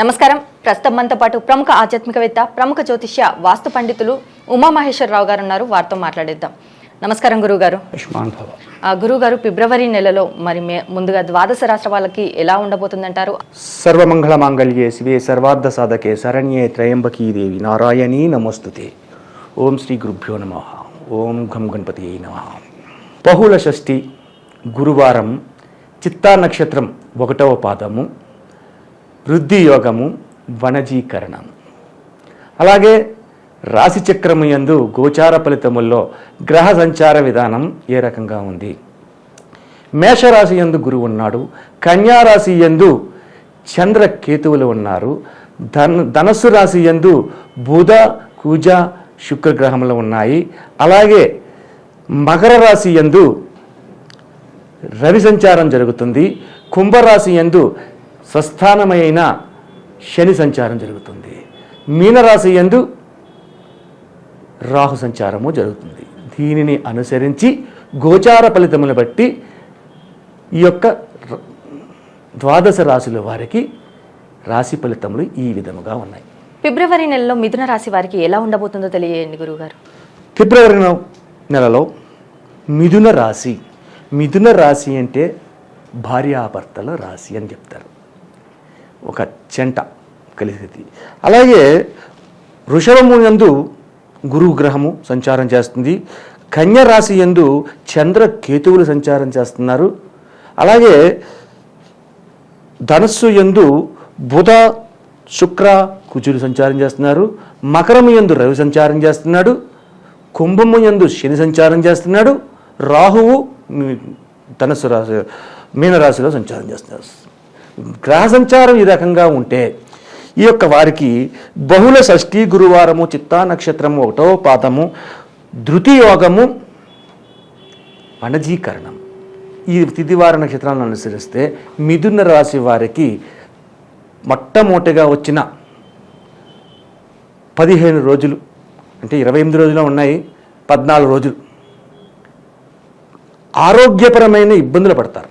నమస్కారం. ప్రస్తుతం మనతో పాటు ప్రముఖ ఆధ్యాత్మికవేత్త ప్రముఖ జ్యోతిష్య వాస్తు పండితులు ఉమామహేశ్వరరావు గారు ఉన్నారు. వారితో మాట్లాడేద్దాం. నమస్కారం గురుగారు గురుగారు ఫిబ్రవరి నెలలో మరి ముందుగా ద్వాదశ రాష్ట్ర వాళ్ళకి ఎలా ఉండబోతుందంటారు? సర్వమంగళ మాంగళ్యే శివే సర్వార్థ సాధకే శరణ్యే త్రయంబకీ దేవి నారాయణీ నమస్తుతే. ఓం శ్రీ గురుభ్యో నమ. ఓం ఘం గణపతి నమ. బహుళ షష్ఠి గురువారం చిత్తా నక్షత్రం ఒకటవ పాదము. వృద్ధి యోగము వనజీకరణం. అలాగే రాశి చక్రము యందు గోచార ఫలితముల్లో గ్రహ సంచార విధానం ఏ రకంగా ఉంది? మేషరాశి యందు గురువు ఉన్నాడు కన్యారాశి యందు చంద్ర కేతువులు ఉన్నారు ధన్ ధనస్సు రాశి యందు బుధ కుజ శుక్రగ్రహములు ఉన్నాయి. అలాగే మకర రాశి యందు రవి సంచారం జరుగుతుంది కుంభరాశి యందు స్వస్థానమైన శని సంచారం జరుగుతుంది. మీనరాశి యందు రాహు సంచారము జరుగుతుంది. దీనిని అనుసరించి గోచార ఫలితములను బట్టి ఈ యొక్క ద్వాదశ రాశుల వారికి రాశి ఫలితములు ఈ విధముగా ఉన్నాయి. ఫిబ్రవరి నెలలో మిథున రాశి వారికి ఎలా ఉండబోతుందో తెలియజేయండి గురుగారు ఫిబ్రవరి నెల- నెలలో మిథున రాశి మిథున రాశి అంటే భార్యాభర్తల రాశి అని చెప్తారు. ఒక చెంట కలిసేది. అలాగే వృషభము యందు గురువు గ్రహము సంచారం చేస్తుంది. కన్య రాశి యందు చంద్ర కేతువులు సంచారం చేస్తున్నారు. అలాగే ధనస్సు యందు బుధ శుక్ర కుజులు సంచారం చేస్తున్నారు. మకరము యందు రవి సంచారం చేస్తున్నాడు. కుంభము యందు శని సంచారం చేస్తున్నాడు. రాహువు ధనస్సు రాశి మీనరాశిలో సంచారం చేస్తున్నారు. గ్రహసంచారం ఈ రకంగా ఉంటే ఈ యొక్క వారికి బహుళ షష్ఠి గురువారము చిత్తా నక్షత్రము ఒకటో పాదము ధృతి యోగము వనజీకరణం. ఈ తిథివార నక్షత్రాలను అనుసరిస్తే మిథున రాశి వారికి మొట్టమొదటిగా వచ్చిన పదిహేను రోజులు అంటే ఇరవై ఎనిమిది రోజులు ఉన్నాయి పద్నాలుగు రోజులు. ఆరోగ్యపరమైన ఇబ్బందులు పడతారు.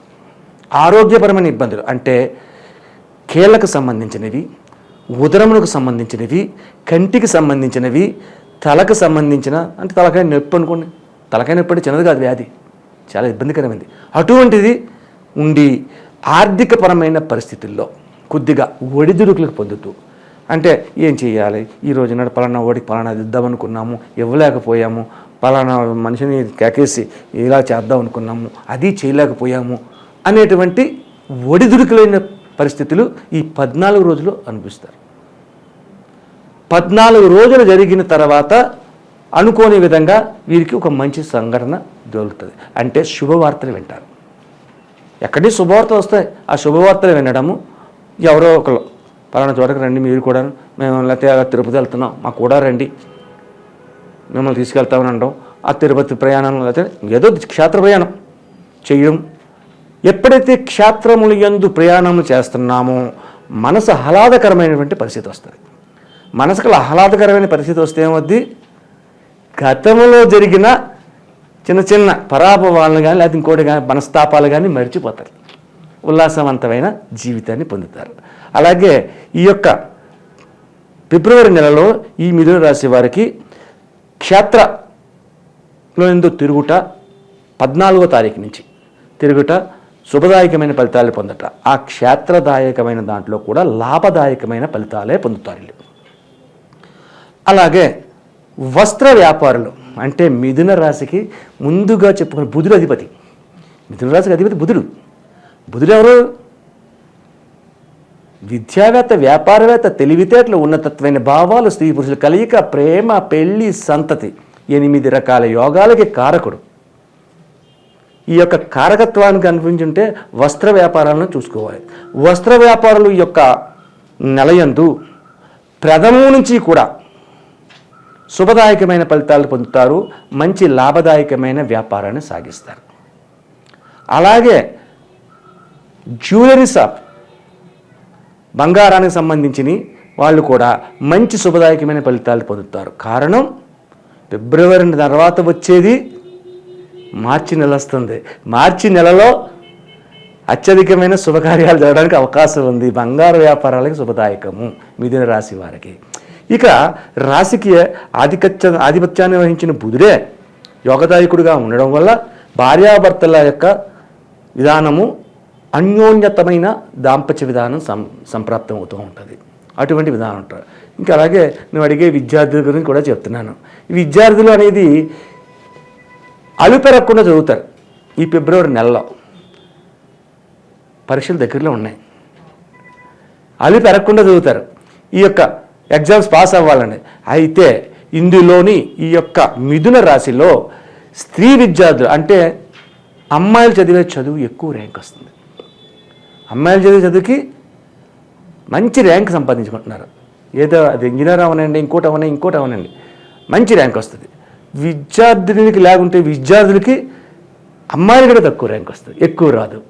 ఆరోగ్యపరమైన ఇబ్బందులు అంటే కీళ్ళకు సంబంధించినవి ఉదరములకు సంబంధించినవి కంటికి సంబంధించినవి తలకు సంబంధించిన అంటే తలకాయ నొప్పి అనుకోండి. తలకాయ నొప్పి అంటే చిన్నది కాదు వ్యాధి. చాలా ఇబ్బందికరమైంది. అటువంటిది ఉండి ఆర్థికపరమైన పరిస్థితుల్లో కొద్దిగా ఒడిదుడుకులకు పొందుతూ అంటే ఏం చేయాలి? ఈ రోజు నాడు పలానా ఓడికి పలానా అది ఇద్దామనుకున్నాము ఇవ్వలేకపోయాము పలానా మనిషిని కేకేసి ఇలా చేద్దాం అనుకున్నాము అది చేయలేకపోయాము అనేటువంటి ఒడిదుడుకులైన పరిస్థితులు ఈ పద్నాలుగు రోజులు అనిపిస్తారు. పద్నాలుగు రోజులు జరిగిన తర్వాత అనుకోని విధంగా వీరికి ఒక మంచి సంఘటన దొరుకుతుంది అంటే శుభవార్తలు వింటారు. ఎక్కడి శుభవార్తలు వస్తాయి? ఆ శుభవార్తలు వినడము ఎవరో ఒకరు పలానా చోటకి రండి మీరు కూడా మేము లేకపోతే తిరుపతి వెళ్తున్నాం మాకు కూడా రండి మిమ్మల్ని తీసుకెళ్తామని అనడం ఆ తిరుపతి ప్రయాణం లేకపోతే ఏదో క్షేత్ర ప్రయాణం చేయడం ఎప్పుడైతే క్షేత్రములు ఎందు ప్రయాణము చేస్తున్నామో మనసు ఆహ్లాదకరమైనటువంటి పరిస్థితి వస్తుంది. మనసుకు ఆహ్లాదకరమైన పరిస్థితి వస్తే ఏమవుద్ది? గతంలో జరిగిన చిన్న చిన్న పరాభవాలను కానీ లేకపోతే ఇంకోటి కానీ మనస్తాపాలు కానీ మర్చిపోతారు. ఉల్లాసవంతమైన జీవితాన్ని పొందుతారు. అలాగే ఈ యొక్క ఫిబ్రవరి నెలలో ఈ మిథున రాశి వారికి క్షేత్రలో ఎందు తిరుగుట పద్నాలుగో తారీఖు నుంచి. తిరుగుట శుభదాయకమైన ఫలితాలు పొందట. ఆ క్షేత్రదాయకమైన దాంట్లో కూడా లాభదాయకమైన ఫలితాలే పొందుతారు వీళ్ళు. అలాగే వస్త్ర వ్యాపారులు అంటే మిథున రాశికి ముందుగా చెప్పుకున్న బుధుడు అధిపతి. మిథున రాశికి అధిపతి బుధుడు. బుధుడు ఎవరు? విద్యావేత్త వ్యాపారవేత్త తెలివితేటలు ఉన్నతత్వమైన భావాలు స్త్రీ పురుషుల కలయిక ప్రేమ పెళ్ళి సంతతి. ఎనిమిది రకాల యోగాలకి కారకుడు. ఈ యొక్క కారకత్వానికి అనిపించుంటే వస్త్ర వ్యాపారాలను చూసుకోవాలి. వస్త్ర వ్యాపారులు యొక్క నెలయందు ప్రథమం నుంచి కూడా శుభదాయకమైన ఫలితాలు పొందుతారు మంచి లాభదాయకమైన వ్యాపారాన్ని సాగిస్తారు. అలాగే జ్యువెలరీ షాప్ బంగారానికి సంబంధించిన వాళ్ళు కూడా మంచి శుభదాయకమైన ఫలితాలు పొందుతారు. కారణం ఫిబ్రవరి తర్వాత వచ్చేది మార్చి నెల వస్తుంది మార్చి నెలలో అత్యధికమైన శుభకార్యాలు జరగడానికి అవకాశం ఉంది. బంగారు వ్యాపారాలకి శుభదాయకము. మిథున రాశి వారికి. ఇక రాశికి ఆధిపత్య ఆధిపత్యాన్ని వహించిన బుధుడే యోగదాయకుడిగా ఉండడం వల్ల భార్యాభర్తల యొక్క విధానము అన్యోన్యతమైన దాంపత్య విధానం సం సంప్రాప్తం అవుతూ ఉంటుంది. అటువంటి విధానం ఉంటుంది. ఇంకా అలాగే నువ్వు అడిగే విద్యార్థుల గురించి కూడా చెప్తున్నాను. విద్యార్థులు అనేది అలుపెరగకుండా చదువుతారు. ఈ ఫిబ్రవరి నెలలో. పరీక్షలు దగ్గరలో ఉన్నాయి. అలి పెరగకుండా చదువుతారు. ఈ యొక్క ఎగ్జామ్స్ పాస్ అవ్వాలని. అయితే ఇందులోని ఈ యొక్క మిథున రాశిలో స్త్రీ విద్యార్థులు అంటే అమ్మాయిలు చదివే చదువు ఎక్కువ ర్యాంక్ వస్తుంది. అమ్మాయిలు చదివే చదువుకి మంచి ర్యాంక్ సంపాదించుకుంటున్నారు. ఏదో అది ఇంజనీర్ అవనండి ఇంకోటి అవనండి ఇంకోటి అవనండి. మంచి ర్యాంక్ వస్తుంది. విద్యార్థినికి లేకుంటే విద్యార్థులకి అమ్మాయిలు కూడా తక్కువ ర్యాంక్ వస్తుంది ఎక్కువ రాదు.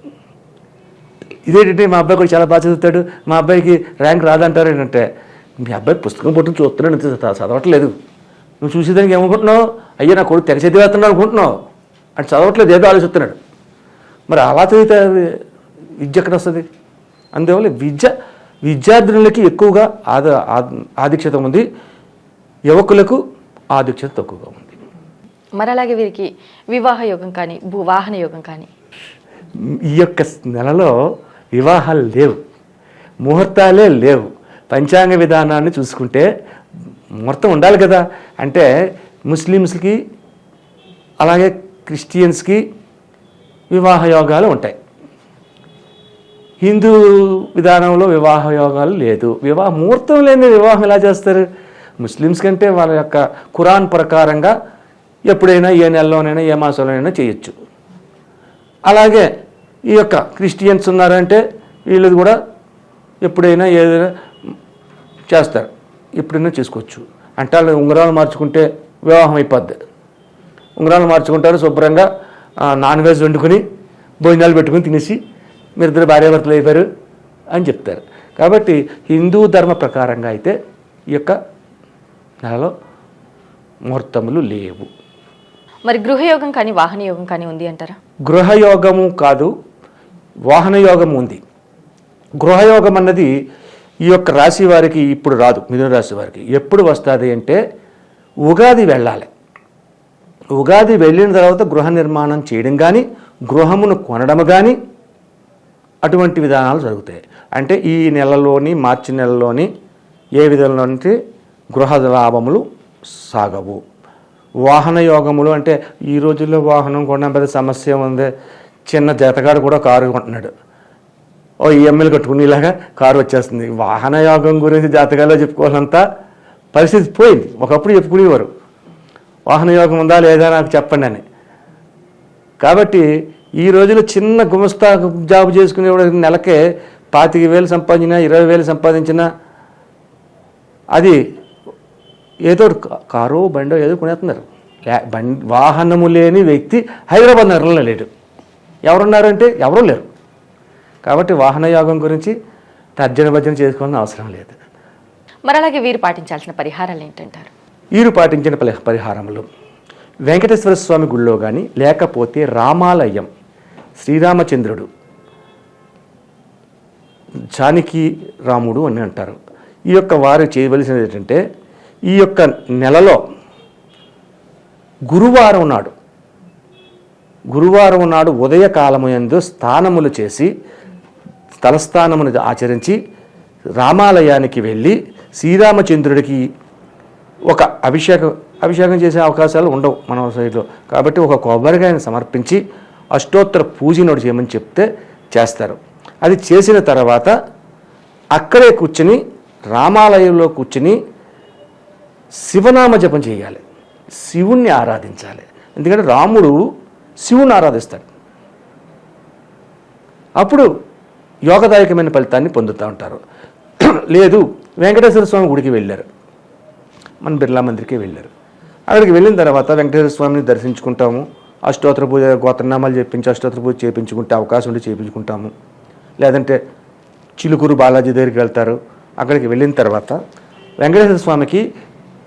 ఇదేంటంటే మా అబ్బాయి కూడా చాలా బాగా చదువుతాడు. మా అబ్బాయికి ర్యాంక్ రాదంటారు ఏంటంటే మీ అబ్బాయి పుస్తకం పట్టుకుని చూస్తున్నాడు అంతే చదవట్లేదు. నువ్వు చూసేదానికి ఏమనుకుంటున్నావు? అయ్యా నా కొడుకు తెగ చదివేస్తున్నాడు అనుకుంటున్నావు. అంటే చదవట్లేదు ఏదో ఆలోచిస్తున్నాడు. మరి అలా చదివితే విద్య ఎక్కడ వస్తుంది? అందువల్ల విద్య విద్యార్థులకి ఎక్కువగా ఆద ఆద- ఆధిక్యత ఉంది. యువకులకు ఆధిక్యత తక్కువగా ఉంది. మరి అలాగే వీరికి వివాహ యోగం కానీ భూ వాహన యోగం కానీ. ఈ యొక్క నెలలో వివాహాలు లేవు. ముహూర్తాలే లేవు. పంచాంగ విధానాన్ని చూసుకుంటే ముహూర్తం ఉండాలి కదా. అంటే ముస్లిమ్స్కి అలాగే క్రిస్టియన్స్కి వివాహ యోగాలు ఉంటాయి. హిందూ విధానంలో వివాహ యోగాలు లేదు. వివాహ ముహూర్తం లేని వివాహం ఎలా చేస్తారు? ముస్లిమ్స్ కంటే వాళ్ళ యొక్క ఖురాన్ ప్రకారంగా ఎప్పుడైనా ఏ నెలలోనైనా ఏ మాసంలోనైనా చేయొచ్చు. అలాగే ఈ యొక్క క్రిస్టియన్స్ ఉన్నారంటే వీళ్ళది కూడా ఎప్పుడైనా ఏదైనా చేస్తారు. ఎప్పుడైనా చేసుకోవచ్చు. అంటే వాళ్ళు ఉంగరాలు మార్చుకుంటే వివాహం అయిపోద్ది. ఉంగరాలు మార్చుకుంటారు శుభ్రంగా నాన్ వెజ్ వండుకొని భోజనాలు పెట్టుకుని తినేసి మీరు ఇద్దరు భార్యాభర్తలు అయిపోయారు అని చెప్తారు. కాబట్టి హిందూ ధర్మ ప్రకారంగా అయితే ఈ యొక్క నెలలో ముహూర్తములు లేవు. మరి గృహయోగం కానీ వాహన యోగం కానీ ఉంది అంటారా? గృహయోగము కాదు వాహనయోగం ఉంది. గృహయోగం అన్నది ఈ యొక్క రాశి వారికి ఇప్పుడు రాదు మిథున రాశి వారికి. ఎప్పుడు వస్తుంది అంటే ఉగాది వెళ్ళాలి. ఉగాది వెళ్ళిన తర్వాత గృహ నిర్మాణం చేయడం కానీ గృహమును కొనడం కానీ అటువంటి విధానాలు జరుగుతాయి. అంటే ఈ నెలలోని మార్చి నెలలోని ఏ విధంగా అంటే గృహ లాభములు సాగవు. వాహన యోగములు అంటే ఈ రోజుల్లో వాహనం కొనడం పెద్ద సమస్య ఉంది. చిన్న జతగాడు కూడా కారు కొంటున్నాడు. ఓ ఈఎంఐలు కట్టుకునేలాగా కారు వచ్చేస్తుంది. వాహన యోగం గురించి జాతకాల్లో చెప్పుకోవాలంతా పరిస్థితి పోయింది. ఒకప్పుడు చెప్పుకునేవారు. వాహన యోగం ఉందా లేదా నాకు చెప్పండి అని. కాబట్టి ఈ రోజుల్లో చిన్న గుమస్తా జాబ్ చేసుకునే నెలకే పాతిక వేలు సంపాదించినా ఇరవై వేలు సంపాదించినా అది ఏదో కారో బండో ఏదో కొనేస్తున్నారు. వాహనము లేని వ్యక్తి హైదరాబాద్ నగరంలో లేడు. ఎవరున్నారంటే ఎవరూ లేరు. కాబట్టి వాహన యోగం గురించి తర్జన భర్జన చేసుకోవాల్సిన అవసరం లేదు. మరి అలాగే వీరు పాటించాల్సిన పరిహారాలు ఏంటంటారు? వీరు పాటించిన పరి- పరిహారములు. వెంకటేశ్వర స్వామి గుళ్ళో కానీ లేకపోతే రామాలయం శ్రీరామచంద్రుడు జానకి రాముడు అని అంటారు. ఈ యొక్క వారు చేయవలసినది ఏంటంటే ఈ యొక్క నెలలో గురువారం నాడు గురువారం నాడు ఉదయకాలము యందు స్థానములు చేసి తలస్థానమును ఆచరించి రామాలయానికి వెళ్ళి శ్రీరామచంద్రుడికి ఒక అభిషేకం అభిషేకం చేసే అవకాశాలు ఉండవు మన సైడ్లో. కాబట్టి ఒక కొబ్బరికాయను సమర్పించి అష్టోత్తర పూజనోడు చేయమని చెప్తే చేస్తారు. అది చేసిన తర్వాత అక్కడే కూర్చుని రామాలయంలో కూర్చుని శివనామ జపం చేయాలి. శివుణ్ణి ఆరాధించాలి. ఎందుకంటే రాముడు శివుణ్ణి ఆరాధిస్తాడు. అప్పుడు యోగదాయకమైన ఫలితాన్ని పొందుతూ ఉంటారు. లేదు వెంకటేశ్వర స్వామి గుడికి వెళ్ళారు. మన బిర్లా మందిరికి వెళ్ళారు. అక్కడికి వెళ్ళిన తర్వాత వెంకటేశ్వర స్వామిని దర్శించుకుంటాము. అష్టోత్తర పూజ గోత్రనామాలు చేపించి అష్టోత్తర పూజ చేయించుకుంటే అవకాశం ఉంటే చేయించుకుంటాము లేదంటే చిలుకూరు బాలాజీ దగ్గరికి వెళ్తారు. అక్కడికి వెళ్ళిన తర్వాత వెంకటేశ్వర స్వామికి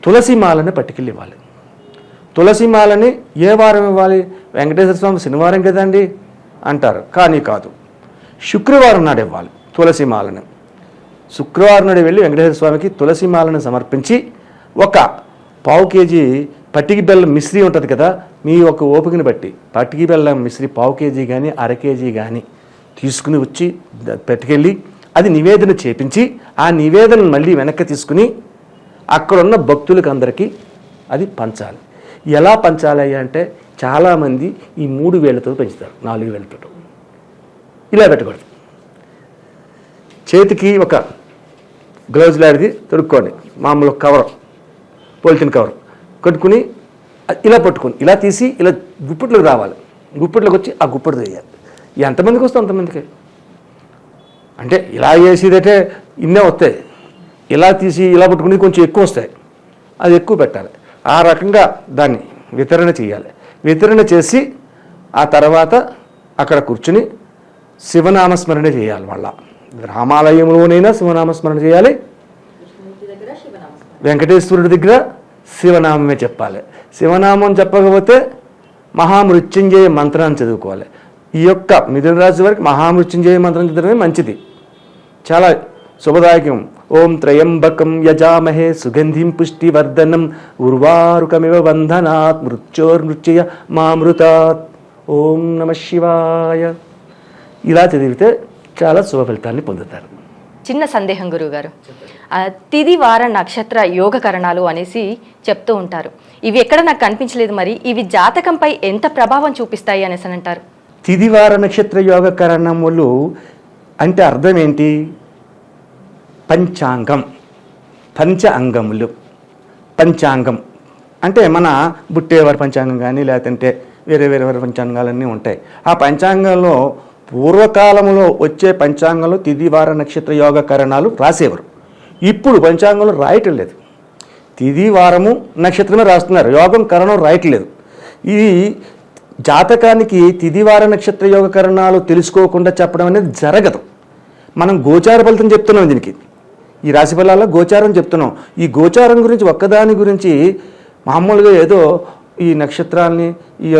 తులసి మాలని పట్టుకెళ్ళి ఇవ్వాలి తులసి మాలని ఏ వారం ఇవ్వాలి? వెంకటేశ్వర స్వామి శనివారం కదండి అంటారు. కానీ కాదు. శుక్రవారం నాడు ఇవ్వాలి తులసి మాలను. శుక్రవారం నాడు వెళ్ళి వెంకటేశ్వర స్వామికి తులసి మాలను సమర్పించి ఒక పావు కేజీ పట్టికి బెల్లం మిశ్రీ ఉంటుంది కదా మీ ఒక ఓపికని బట్టి. పట్టికి బెల్లం మిశ్రీ పావు కేజీ కానీ అర కేజీ కానీ తీసుకుని వచ్చి పెట్టుకెళ్ళి పట్టుకెళ్ళి అది నివేదన చేపించి ఆ నివేదనను మళ్ళీ వెనక్కి తీసుకుని అక్కడున్న భక్తులకు అందరికీ అది పంచాలి. ఎలా పంచాలి అంటే చాలామంది ఈ మూడు వేలతో పెంచుతారు నాలుగు వేలతో ఇలా పెట్టకూడదు. చేతికి ఒక గ్లౌజ్ లాంటిది తొడుక్కోండి మామూలు కవర్ పోలిథిన్ కవర్. కట్టుకుని ఇలా పట్టుకొని ఇలా తీసి ఇలా గుప్పిట్లోకి రావాలి. గుప్పిట్లోకి వచ్చి ఆ గుప్పిడి వేయాలి ఎంతమందికి వస్తే అంతమందికి? అంటే ఇలా చేసేదంటే ఇన్నే వస్తాయి. ఇలా తీసి ఇలా పట్టుకుని కొంచెం ఎక్కువ వస్తాయి. అది ఎక్కువ పెట్టాలి. ఆ రకంగా దాన్ని వితరణ చేయాలి. వితరణ చేసి ఆ తర్వాత అక్కడ కూర్చుని శివనామస్మరణ చేయాలి మళ్ళా. రామాలయంలోనైనా శివనామస్మరణ చేయాలి. వెంకటేశ్వరుడి దగ్గర శివనామమే చెప్పాలి. శివనామం చెప్పకపోతే మహామృత్యుంజయ మంత్రాన్ని చదువుకోవాలి. ఈ యొక్క మిథున రాశి వారికి మహామృత్యుంజయ మంత్రం చదవడమే మంచిది. చాలా శుభదాయకం. ఓం త్రయంబకం యజామహే సుగంధిం పుష్టివర్ధనం ఉర్వారుకమివ బంధనాత్ మృత్యోర్మృత్యయ మామృతాత్. ఓం నమ శివాయ. ఇలా చదివితే చాలా శుభ ఫలితాన్ని పొందుతారు. చిన్న సందేహం గురువుగారు. తిది వార నక్షత్ర యోగకరణాలు అనేసి చెప్తూ ఉంటారు. ఇవి ఎక్కడ నాకు కనిపించలేదు మరి ఇవి జాతకంపై ఎంత ప్రభావం చూపిస్తాయి అనేసి అని అంటారు. తిదివార నక్షత్ర యోగ కరణములు అంటే అర్థం ఏంటి? పంచాంగం. పంచ అంగములు. పంచాంగం. అంటే మన బుట్టేవారి పంచాంగం కానీ లేదంటే వేరే వేరే వేరే పంచాంగాలన్నీ ఉంటాయి. ఆ పంచాంగంలో పూర్వకాలంలో వచ్చే పంచాంగంలో తిదివార నక్షత్ర యోగ కరణాలు రాసేవారు. ఇప్పుడు పంచాంగంలో రాయటం లేదు. తిది వారము నక్షత్రమే రాస్తున్నారు. యోగం కరణం రాయట్లేదు. ఇది జాతకానికి తిదివార నక్షత్ర యోగ కరణాలు తెలుసుకోకుండా చెప్పడం అనేది జరగదు. మనం గోచార ఫలితం చెప్తున్నాం దీనికి. ఈ రాశి ఫలాల్లో గోచారం చెప్తున్నాం. ఈ గోచారం గురించి ఒక్కదాని గురించి మామూలుగా ఏదో ఈ నక్షత్రాన్ని ఈ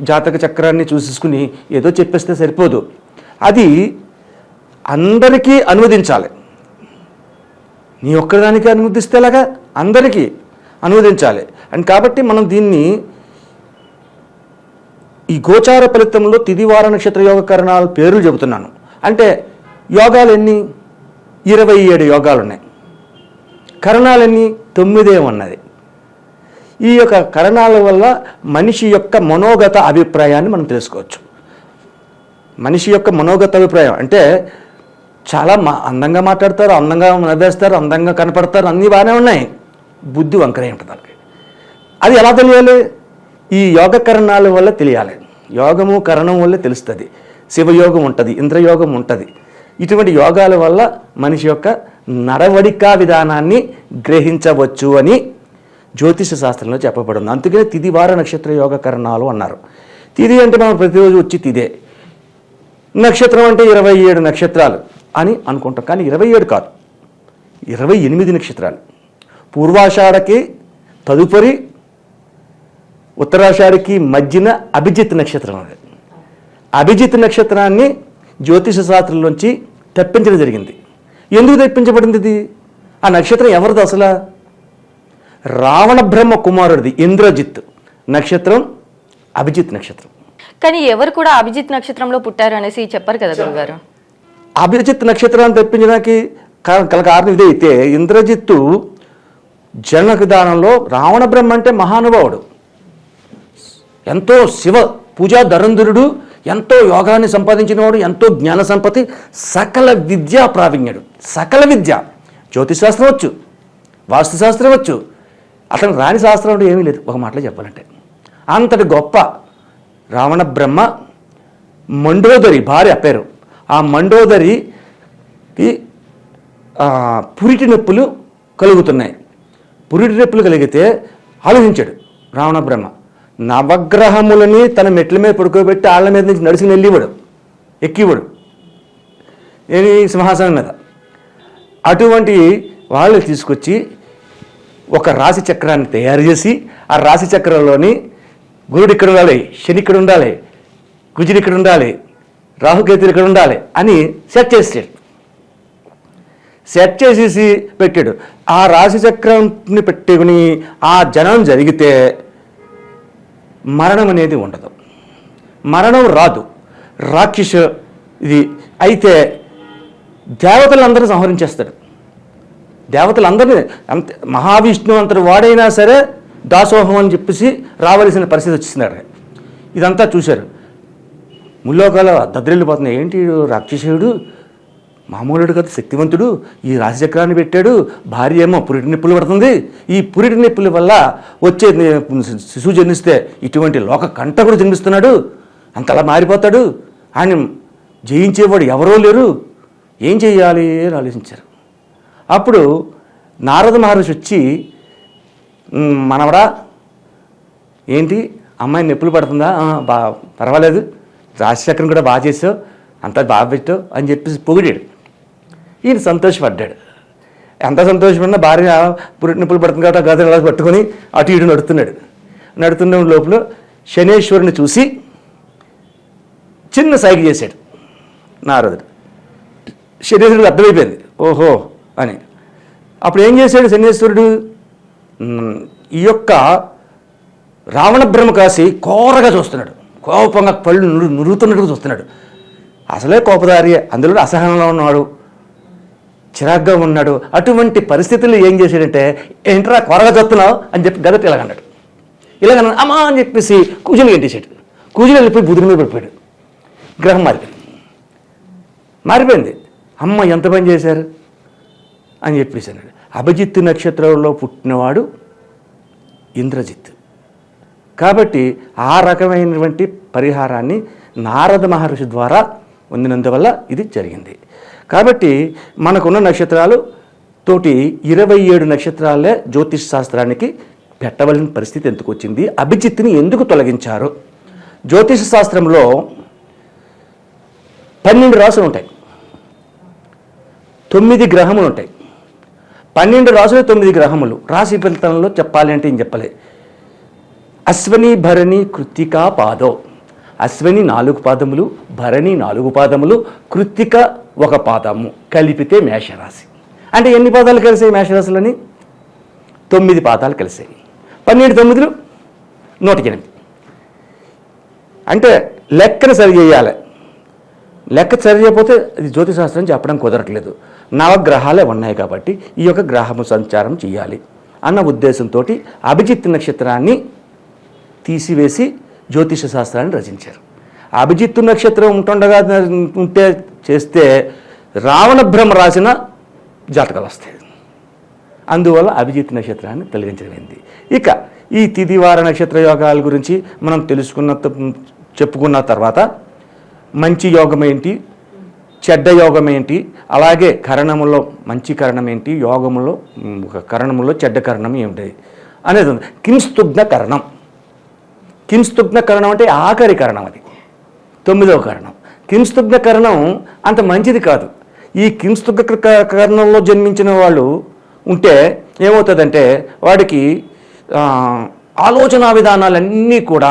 జాతక చక్రాన్ని చూసేసుకుని ఏదో చెప్పేస్తే సరిపోదు. అది అందరికీ అనువదించాలి. నీ ఒక్కదానికి అనువదిస్తేలాగా అందరికీ అనువదించాలి. అండ్ కాబట్టి మనం దీన్ని ఈ గోచార ఫలితంలో తిదివార నక్షత్ర యోగ కరణాల పేర్లు చెబుతున్నాను. అంటే యోగాలు ఎన్ని? ఇరవై ఏడు యోగాలు ఉన్నాయి కరణాలన్నీ తొమ్మిదే ఉన్నది. ఈ యొక్క కరణాల వల్ల మనిషి యొక్క మనోగత అభిప్రాయాన్ని మనం తెలుసుకోవచ్చు. మనిషి యొక్క మనోగత అభిప్రాయం అంటే చాలా మా అందంగా మాట్లాడతారు అందంగా నవ్వేస్తారు అందంగా కనపడతారు అన్నీ బాగానే ఉన్నాయి. బుద్ధి వంకరే ఉంటుంది అది ఎలా తెలియాలి? ఈ యోగ కరణాల వల్ల తెలియాలి. యోగము కరణం వల్ల తెలుస్తుంది. శివయోగం ఉంటుంది ఇంద్రయోగం ఉంటుంది. ఇటువంటి యోగాల వల్ల మనిషి యొక్క నడవడికా విధానాన్ని గ్రహించవచ్చు అని జ్యోతిష శాస్త్రంలో చెప్పబడింది. అందుకనే తిదివార నక్షత్ర యోగ కరణాలు అన్నారు. తిది అంటే మనం ప్రతిరోజు వచ్చి తిదే. నక్షత్రం అంటే ఇరవై ఏడు నక్షత్రాలు అని అనుకుంటాం. కానీ ఇరవై ఏడు కాదు. ఇరవై ఎనిమిది నక్షత్రాలు. పూర్వాషాఢకి తదుపరి ఉత్తరాషాఢకి మధ్యన అభిజిత్ నక్షత్రం అది. అభిజిత్ నక్షత్రాన్ని జ్యోతిష శాస్త్రంలోంచి తెప్పించడం జరిగింది. ఎందుకు తెప్పించబడింది ఇది? ఆ నక్షత్రం ఎవరిది అసలు? రావణ బ్రహ్మ కుమారుడిది ఇంద్రజిత్. నక్షత్రం అభిజిత్ నక్షత్రం. కానీ ఎవరు కూడా అభిజిత్ నక్షత్రంలో పుట్టారు అనేసి చెప్పారు కదా గురుగారు అభిజిత్ నక్షత్రాన్ని తెప్పించడానికి కా- గల కారణం ఇదే అయితే ఇంద్రజిత్తు జనక దానంలో రావణ బ్రహ్మ అంటే మహానుభావుడు. ఎంతో శివ పూజా ధరంధరుడు ఎంతో యోగాన్ని సంపాదించినవాడు ఎంతో జ్ఞాన సంపత్తి సకల విద్యా ప్రావీణ్యుడు. సకల విద్య. జ్యోతిశాస్త్రం వచ్చు వాస్తుశాస్త్రం వచ్చు. అతను రాని శాస్త్రం అంటే ఏమీ లేదు. ఒక మాటలో చెప్పాలంటే. అంతటి గొప్ప రావణ బ్రహ్మ మండోదరి భార్య పేరు. ఆ మండోదరికి పురిటి నొప్పులు కలుగుతున్నాయి. పురిటి నొప్పులు కలిగితే ఆలోచించాడు రావణ బ్రహ్మ. నవగ్రహములని తన మెట్ల మీద పడుకోబెట్టి ఆళ్ళ మీద నుంచి నడుచుకుని వెళ్ళివాడు. ఎక్కివాడు. ఏది సింహాసనం మీద అటువంటి వాళ్ళు తీసుకొచ్చి ఒక రాశి చక్రాన్ని తయారు చేసి ఆ రాశి చక్రంలోని గురుడు ఇక్కడ ఉండాలి శని ఇక్కడ ఉండాలి కుజుడు ఇక్కడ ఉండాలి రాహుకేతులు ఇక్కడ ఉండాలి అని సెట్ చేసాడు సెట్ చేసేసి పెట్టాడు. ఆ రాశి చక్రంని పెట్టుకుని ఆ జనం జరిగితే మరణం అనేది ఉండదు. మరణం రాదు. రాక్షస ఇది. అయితే దేవతలందరూ సంహరించేస్తాడు దేవతలందరినీ అంత మహావిష్ణువు అంతటి వాడైనా సరే దాసోహం అని చెప్పేసి రావలసిన పరిస్థితి వచ్చిస్తున్నాడు ఇదంతా చూశారు. ముల్లోకాల దద్రెళ్ళిపోతున్నాయి ఏంటి రాక్షసుడు? మామూలుడు కదా శక్తివంతుడు. ఈ రాశిచక్రాన్ని పెట్టాడు. భార్య ఏమో పురిటి నొప్పులు పడుతుంది. ఈ పురిటి నొప్పుల వల్ల వచ్చే శిశువు జన్మిస్తే ఇటువంటి లోక కంటకుడు జన్మిస్తున్నాడు. అంతలా మారిపోతాడు. ఆయన జయించేవాడు ఎవరో లేరు. ఏం చేయాలి అని ఆలోచించారు. అప్పుడు నారద మహర్షి వచ్చి మనవడా ఏంటి? అమ్మాయి నొప్పులు పడుతుందా? బా పర్వాలేదు. రాశిచక్రం కూడా బాగా చేసావు. అంతా బాగా పెట్టావు అని చెప్పేసి పొగిడాడు. ఈయన సంతోషపడ్డాడు. ఎంత సంతోషపడినా భార్య పురిటి నిప్పులు పడుతుంది కాబట్టి గదలు అలా పట్టుకొని అటు ఇటు నడుతున్నాడు నడుతున్న లోపల శనేశ్వరుని చూసి చిన్న సైకి చేశాడు నారదుడు. శనేశ్వరుడు అర్థమైపోయింది. ఓహో అని. అప్పుడు ఏం చేశాడు శనేశ్వరుడు? ఈ యొక్క రావణ బ్రహ్మ కాసి కోరగా చూస్తున్నాడు. కోపంగా పళ్ళు నురు నురుగుతున్నట్టుగా చూస్తున్నాడు. అసలే కోపదారి. అందులో అసహనంలో ఉన్నాడు. చిరాగ్గా ఉన్నాడు. అటువంటి పరిస్థితుల్లో ఏం చేశాడంటే ఏంట్రా కొరగా చూస్తున్నావు అని చెప్పి గదట ఇలాగన్నాడు ఇలాగ అమ్మా అని చెప్పేసి కూజులు గంటేశాడు. కూజులు వెళ్ళిపోయి బుధుడి మీద పడిపోయాడు. గ్రహం మారిపోయింది. మారిపోయింది. అమ్మ ఎంత పని చేశారు? అని చెప్పేసి అన్నాడు. అభిజిత్ నక్షత్రంలో పుట్టినవాడు ఇంద్రజిత్ కాబట్టి ఆ రకమైనటువంటి పరిహారాన్ని నారద మహర్షి ద్వారా పొందినందువల్ల ఇది జరిగింది. కాబట్టి మనకున్న నక్షత్రాలు తోటి ఇరవై ఏడు నక్షత్రాలే జ్యోతిష్ శాస్త్రానికి పెట్టవలసిన పరిస్థితి ఎందుకు వచ్చింది? అభిజిత్ని ఎందుకు తొలగించారు? జ్యోతిష శాస్త్రంలో పన్నెండు రాసులు ఉంటాయి. తొమ్మిది గ్రహములు ఉంటాయి. పన్నెండు రాసులు తొమ్మిది గ్రహములు. రాశి ఫలితంలో చెప్పాలి అంటే ఏం చెప్పలే? అశ్వని భరణి కృత్తికా పాదో. అశ్వని నాలుగు పాదములు భరణి నాలుగు పాదములు కృత్తిక ఒక పాదము కలిపితే మేషరాశి. అంటే ఎన్ని పాదాలు కలిసాయి మేషరాశులని? తొమ్మిది పాదాలు కలిసాయి. పన్నెండు తొమ్మిదిలు? నూట ఎనిమిది. అంటే లెక్కను సరి చేయాలి. లెక్క సరి చేయకపోతే అది జ్యోతిశాస్త్రం చెప్పడం కుదరట్లేదు. నవగ్రహాలే ఉన్నాయి కాబట్టి ఈ యొక్క గ్రహము సంచారం చేయాలి అన్న ఉద్దేశంతో అభిజిత్ నక్షత్రాన్ని తీసివేసి జ్యోతిష శాస్త్రాన్ని రచించారు. అభిజిత్తు నక్షత్రం ఉంటుండగా ఉంటే చేస్తే రావణ భ్రమ రాసిన జాతకాలు వస్తాయి. అందువల్ల అభిజిత్ నక్షత్రాన్ని తొలగించమైంది ఇక ఈ తిదివార నక్షత్ర యోగాల గురించి మనం తెలుసుకున్న చెప్పుకున్న తర్వాత మంచి యోగం ఏంటి? చెడ్డ యోగం ఏంటి? అలాగే కరణములో మంచి కరణం ఏంటి? యోగములో ఒక కరణములో చెడ్డ కరణం ఏమిటి? అనేది ఉంది. కింస్తుగ్న కరణం. కింస్తుగ్న కరణం అంటే ఆఖరి కరణం అది. తొమ్మిదవ కరణం. కింస్తుగ్న కరణం అంత మంచిది కాదు. ఈ కింస్తుగ్న కరణంలో జన్మించిన వాళ్ళు ఉంటే ఏమవుతుందంటే వాడికి ఆలోచనా ఆలోచన విధానాలన్నీ కూడా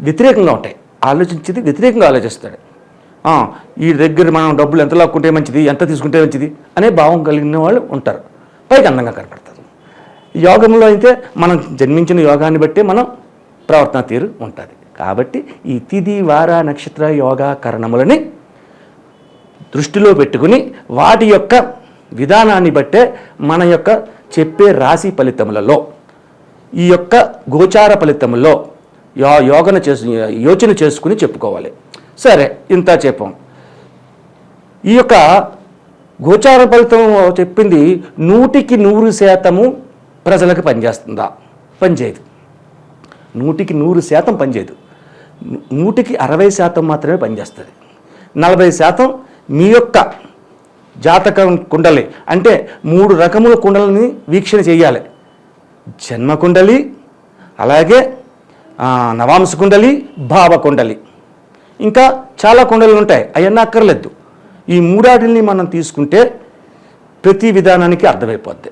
వ్యతిరేకంగా ఉంటాయి. ఆలోచించేది వ్యతిరేకంగా ఆలోచిస్తాడు. ఈ దగ్గర మనం డబ్బులు ఎంత లాక్కుంటే మంచిది ఎంత తీసుకుంటే మంచిది అనే భావం కలిగిన వాళ్ళు ఉంటారు. పైకి అందంగా కనపడతారు. యోగంలో అయితే మనం జన్మించిన యోగాన్ని బట్టి మనం ప్రవర్తన తీరు ఉంటుంది. కాబట్టి ఈ తిది వార నక్షత్ర యోగా కరణములని దృష్టిలో పెట్టుకుని వాటి యొక్క విధానాన్ని బట్టే మన యొక్క చెప్పే రాశి ఫలితములలో ఈ యొక్క గోచార ఫలితములో యో యోగన చేసు యోచన చేసుకుని చెప్పుకోవాలి. సరే ఇంత చెప్పాం. ఈ యొక్క గోచార ఫలితం చెప్పింది నూటికి నూరు శాతము ప్రజలకు పనిచేస్తుందా? పనిచేయదు. నూటికి నూరు శాతం పనిచేయదు. నూటికి అరవై శాతం మాత్రమే పనిచేస్తుంది. నలభై శాతం మీ యొక్క జాతకం కుండలి అంటే మూడు రకముల కుండలని వీక్షణ చేయాలి. జన్మ కుండలి అలాగే నవాంశ కుండలి భావ కుండలి. ఇంకా చాలా కుండలు ఉంటాయి అవన్నీ అక్కర్లేదు. ఈ మూడాటిని మనం తీసుకుంటే ప్రతి విధానానికి అర్థమైపోద్ది.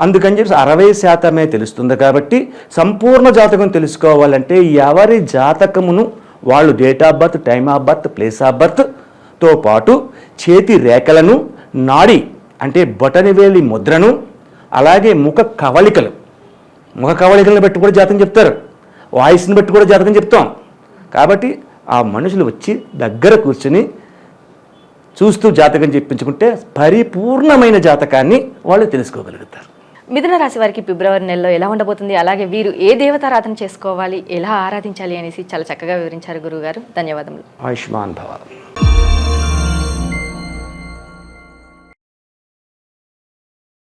అందుకని చెప్పి అరవై శాతమే తెలుస్తుంది కాబట్టి సంపూర్ణ జాతకం తెలుసుకోవాలంటే ఎవరి జాతకమును వాళ్ళు date of birth time of birth place of బర్త్తో పాటు చేతి రేఖలను నాడి అంటే బొటనివేలి ముద్రను అలాగే ముఖ కవళికలు. ముఖ కవళికలను బట్టి కూడా జాతకం చెప్తారు. వాయిస్ని బట్టి కూడా జాతకం చెప్తాం. కాబట్టి ఆ మనుషులు వచ్చి దగ్గర కూర్చుని చూస్తూ జాతకం చెప్పించుకుంటే పరిపూర్ణమైన జాతకాన్ని వాళ్ళు తెలుసుకోగలుగుతారు. మిథున రాశి వారికి ఫిబ్రవరి నెలలో ఎలా ఉండబోతుంది? అలాగే వీరు ఏ దేవతారాధన చేసుకోవాలి? ఎలా ఆరాధించాలి? అనేసి చాలా చక్కగా వివరించారు గురువుగారు. ధన్యవాదములు. ఆయుష్మాన్ భవ.